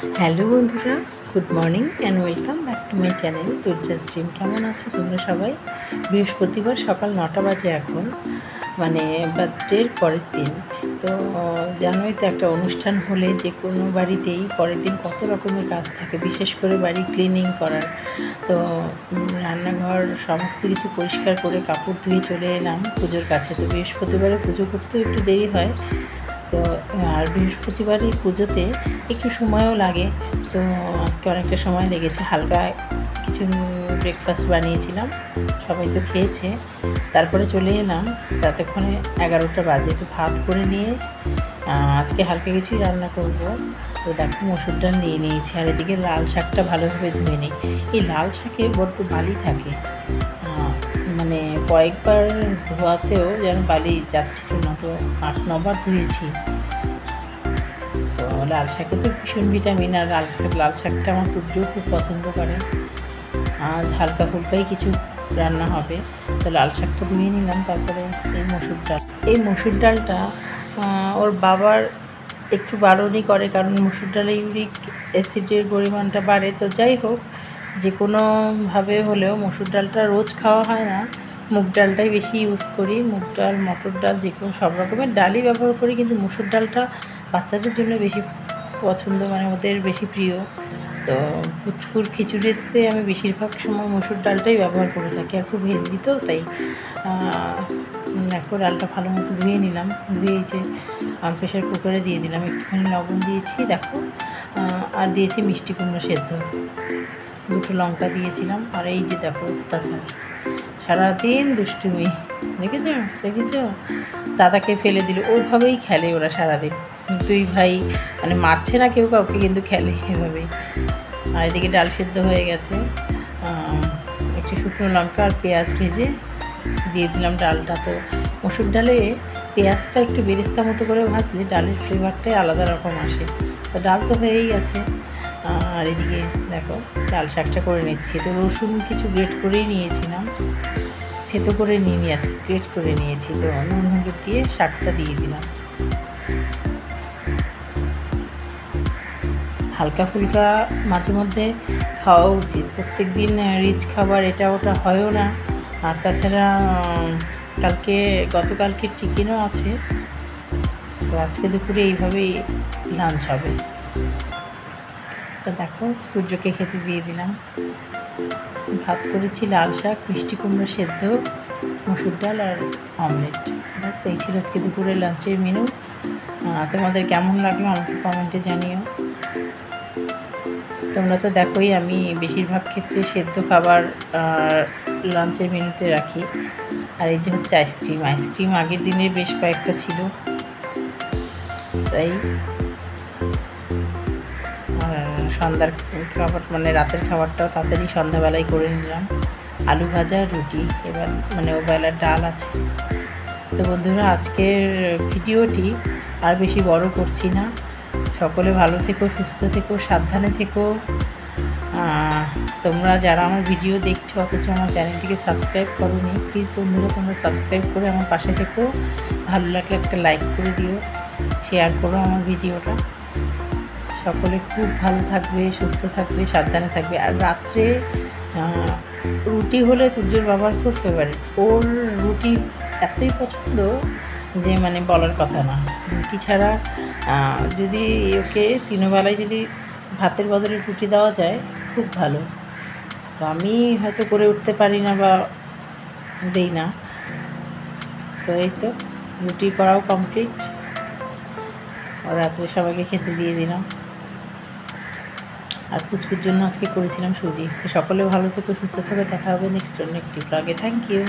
Hello বন্ধুরা, good morning and welcome back to my channel Turjas dream কেমন আছো তোমরা সবাই? বৃহস্পতিবার সকাল নটা বাজে এখন মানে বার্থডের পরের দিন। তো জানোই তো একটা অনুষ্ঠান হলে যে কোনো বাড়িতেই পরের দিন কত রকমের কাজ থাকে, বিশেষ করে বাড়ি ক্লিনিং করার। তো রান্নাঘর সমস্ত কিছু পরিষ্কার করে কাপড় ধুয়ে চলে এলাম পুজোর কাছে। তো বৃহস্পতিবারে পুজো করতেও একটু দেরি হয়। তো, আর বৃহস্পতিবারের পুজোতে একটু সময়ও লাগে। তো আজকে অনেকটা সময় লেগেছে, হালকা কিছু ব্রেকফাস্ট বানিয়েছিলাম, সবাই তো খেয়েছে। তারপরে চলে এলাম, ততক্ষণে এগারোটা বাজে, তো ভাত করে নিয়ে আজকে হালকা কিছুই রান্না করব। তো দেখো মসুর ডাল নিয়ে নিয়েছি, আর এদিকে লাল শাকটা ভালোভাবে ধুয়ে নিই। এই লাল শাকে বড্ড বালি থাকে। মানে কয়েকবার ধোয়াতেও যেন বালি যাচ্ছিল না। তো আট নম্বর ধুয়েছি তো লাল শাকে তো ভীষণ ভিটামিন, আর লাল শাক লাল শাকটা আমার তুর্যও খুব পছন্দ করে। আজ হালকা ফুলকাই কিছু রান্না হবে। তো লাল শাকটা ধুয়ে নিলাম, তারপরে এই মসুর ডাল। এই মসুর ডালটা ওর বাবার একটু বারণই করে, কারণ মসুর ডালে ইউরিক অ্যাসিডের পরিমাণটা বাড়ে। তো যাই হোক যে কোনোভাবে হলেও মসুর ডালটা রোজ খাওয়া হয় না। মুগ ডালটাই বেশি ইউজ করি। মুগ ডাল, মটর ডাল, যে কোনো সব রকমের ডালই ব্যবহার করি, কিন্তু মুসুর ডালটা বাচ্চাদের জন্য বেশি পছন্দ মানে ওদের বেশি প্রিয়। তো পুচকুর খিচুড়িতে আমি বেশিরভাগ সময় মসুর ডালটাই ব্যবহার করে থাকি, আর খুব হেলদি তো, তাই দেখো ডালটা ভালো মতো ধুয়ে নিলাম। ধুয়ে যে প্রেশার কুকারে দিয়ে দিলাম, একটুখানি লবণ দিয়েছি, দেখো আর দিয়েছি মিষ্টি কুমড়ো সেদ্ধ। দুটো লঙ্কা দিয়েছিলাম, আর এই যে দেখো অত্যাচার সারাদিন দুষ্টুমি। দেখেছ? দেখেছ? দাদাকে ফেলে দিল। ওইভাবেই খেলে ওরা সারাদিন। দুই ভাই মানে মারছে না কেউ কাউকে, কিন্তু খেলে এভাবেই। আর এদিকে ডাল সেদ্ধ হয়ে গেছে। একটু শুকনো লঙ্কা আর পেঁয়াজ ভেজে দিয়ে দিলাম ডালটা। তো মসুর ডালে পেঁয়াজটা একটু বেরেস্তা মতো করে ভাজলে ডালের ফ্লেভারটাই আলাদা রকম আসে। তো ডাল তো হয়েই গেছে। আর এদিকে দেখো, ডাল শাকটা করে নিচ্ছি। তো রসুন কিছু গ্রেট করেই নিয়েছিলাম। থেতো করে নিয়ে নিয়ে আজকে গ্রেট করে নিয়েছি, তো নুন হলুদ দিয়ে শাকটা দিয়ে দিলাম। হালকা ফুলকা মাঝে মধ্যে খাওয়া উচিত। প্রত্যেক দিন রিচ খাবার এটা ওটা হয়ও না। আর তাছাড়া কালকে, গতকালকে চিকেনও আছে। তো আজকে দুপুরে এইভাবেই লাঞ্চ হবে। তো দেখো, সূর্যকে খেতে দিয়ে দিলাম। ভাত করেছি লাল শাক, মিষ্টি কুমড়ো সেদ্ধ, মসুর ডাল আর অমলেট। ব্যাস, এই ছিল আজকে দুপুরের লাঞ্চের মেনু তোমাদের কেমন লাগল আমাকে কমেন্টে জানিও। তোমরা তো দেখোই আমি বেশিরভাগ ক্ষেত্রে সেদ্ধ খাবার লাঞ্চের মেনুতে রাখি। আর এই যে হচ্ছে আইসক্রিম আইসক্রিম আগের দিনে বেশ কয়েকটা ছিল। তাই সন্ধ্যার খাবার মানে রাতের খাবারটাও তাড়াতাড়ি সন্ধ্যাবেলায় করে নিলাম। আলু ভাজা, রুটি, এবার মানে ওবেলার ডাল আছে। তো বন্ধুরা, আজকের ভিডিওটি আর বেশি বড় করছি না। সকলে ভালো থেকো, সুস্থ থেকো, সাবধানে থেকো। তোমরা যারা আমার ভিডিও দেখছ, অথচ আমার চ্যানেলটিকে সাবস্ক্রাইব করোনি প্লিজ বন্ধুরা, তোমরা সাবস্ক্রাইব করে আমার পাশে থেকো। ভালো লাগলে একটা লাইক করে দিও শেয়ার করো আমার ভিডিওটা। সকলে খুব ভালো থাকবে, সুস্থ থাকবে, সাবধানে থাকবে। আর রাত্রে রুটি হলে সূর্যের বাবার খুব ফেভারিট ওর রুটি এতই পছন্দ যে মানে বলার কথা না। রুটি ছাড়া যদি ওকে তিনবেলায় যদি ভাতের বদলে রুটি দেওয়া যায়, খুব ভালো। তো আমি হয়তো করে উঠতে পারি না বা দেই না। তো এই তো, রুটি করাও কমপ্লিট রাত্রে সবাইকে খেতে দিয়ে দিলাম। আর পুচকুর জন্য আজকে করেছিলাম সুজি। তো সকলে ভালো থেকো, সুস্থ থাকো, দেখা হবে নেক্সট অন্য একটি ব্লগে থ্যাংক ইউ